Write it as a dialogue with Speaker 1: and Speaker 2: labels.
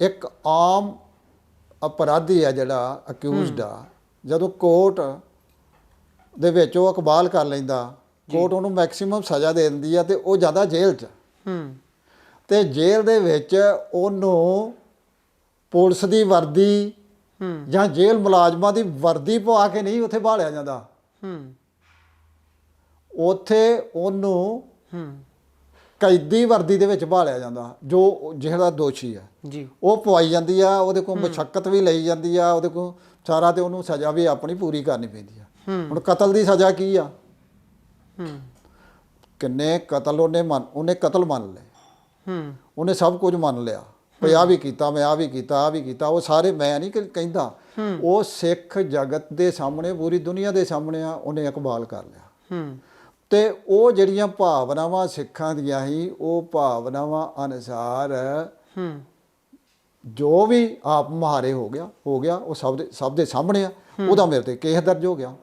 Speaker 1: ਇੱਕ ਆਮ ਅਪਰਾਧੀ ਆ ਜਿਹੜਾ ਅਕਿਊਜ਼ਡ ਆ ਜਦੋਂ ਕੋਰਟ ਦੇ ਵਿੱਚ ਉਹ ਇਕਬਾਲ ਕਰ ਲੈਂਦਾ ਕੋਰਟ ਉਹਨੂੰ ਮੈਕਸਿਮਮ ਸਜ਼ਾ ਦੇ ਦਿੰਦੀ ਆ ਤੇ ਉਹ ਜਾਂਦਾ ਜੇਲ੍ਹ 'ਚ।
Speaker 2: ਹੂੰ।
Speaker 1: ਤੇ ਜੇਲ੍ਹ ਦੇ ਵਿੱਚ ਉਹਨੂੰ ਪੁਲਿਸ ਦੀ ਵਰਦੀ
Speaker 2: ਹੂੰ।
Speaker 1: ਜਾਂ ਜੇਲ੍ਹ ਮੁਲਾਜ਼ਮਾਂ ਦੀ ਵਰਦੀ ਪਵਾ ਕੇ ਨਹੀਂ ਉੱਥੇ ਭਾਲਿਆ ਜਾਂਦਾ।
Speaker 2: ਹੂੰ।
Speaker 1: ਉੱਥੇ ਉਹਨੂੰ
Speaker 2: ਹੂੰ।
Speaker 1: ਕੈਦੀ ਵਰਦੀ ਦੇ ਵਿੱਚ ਭਾਲਿਆ ਜਾਂਦਾ ਜੋ ਜਿਹੜਾ ਦੋਸ਼ੀ ਆ
Speaker 2: ਜੀ।
Speaker 1: ਉਹ ਪਵਾਈ ਜਾਂਦੀ ਆ ਉਹਦੇ ਕੋਲ ਮੁਸ਼ੱਕਤ ਵੀ ਲਈ ਜਾਂਦੀ ਆ ਉਹਦੇ ਕੋਲ ਸਾਰਾ ਤੇ ਉਹਨੂੰ ਸਜ਼ਾ ਵੀ ਆਪਣੀ ਪੂਰੀ ਕਰਨੀ ਪੈਂਦੀ ਆ। ਹੁਣ ਕਤਲ ਦੀ ਸਜ਼ਾ ਕੀ ਆ? ਕਿੰਨੇ ਕਤਲ ਉਹਨੇ ਮੰਨ ਉਹਨੇ ਕਤਲ ਮੰਨ ਲਏ।
Speaker 2: ਹੂੰ।
Speaker 1: ਉਹਨੇ ਸਭ ਕੁਝ ਮੰਨ ਲਿਆ। ਵੀ ਆ ਵੀ ਕੀਤਾ ਮੈਂ ਆ ਵੀ ਕੀਤਾ ਆ ਵੀ ਕੀਤਾ ਉਹ ਸਾਰੇ ਮੈਂ ਨਹੀਂ ਕਹਿੰਦਾ। ਉਹ ਸਿੱਖ ਜਗਤ ਦੇ ਸਾਹਮਣੇ ਪੂਰੀ ਦੁਨੀਆ ਦੇ ਸਾਹਮਣੇ ਆ ਉਹਨੇ ਇਕਬਾਲ ਕਰ ਲਿਆ।
Speaker 2: ਹੂੰ।
Speaker 1: ਤੇ ਉਹ ਜਿਹੜੀਆਂ ਭਾਵਨਾਵਾਂ ਸਿੱਖਾਂ ਦੀਆਂ ਸੀ ਉਹ ਭਾਵਨਾਵਾਂ ਅਨੁਸਾਰ
Speaker 2: ਹੂੰ।
Speaker 1: ਜੋ ਵੀ ਆਪ ਮੁਹਾਰੇ ਹੋ ਗਿਆ ਹੋ ਗਿਆ ਉਹ ਸਭ ਦੇ ਸਭ ਦੇ ਸਾਹਮਣੇ ਆ। ਉਹਦਾ ਮੇਰੇ ਤੇ ਕੇਸ ਦਰਜ ਹੋ ਗਿਆ।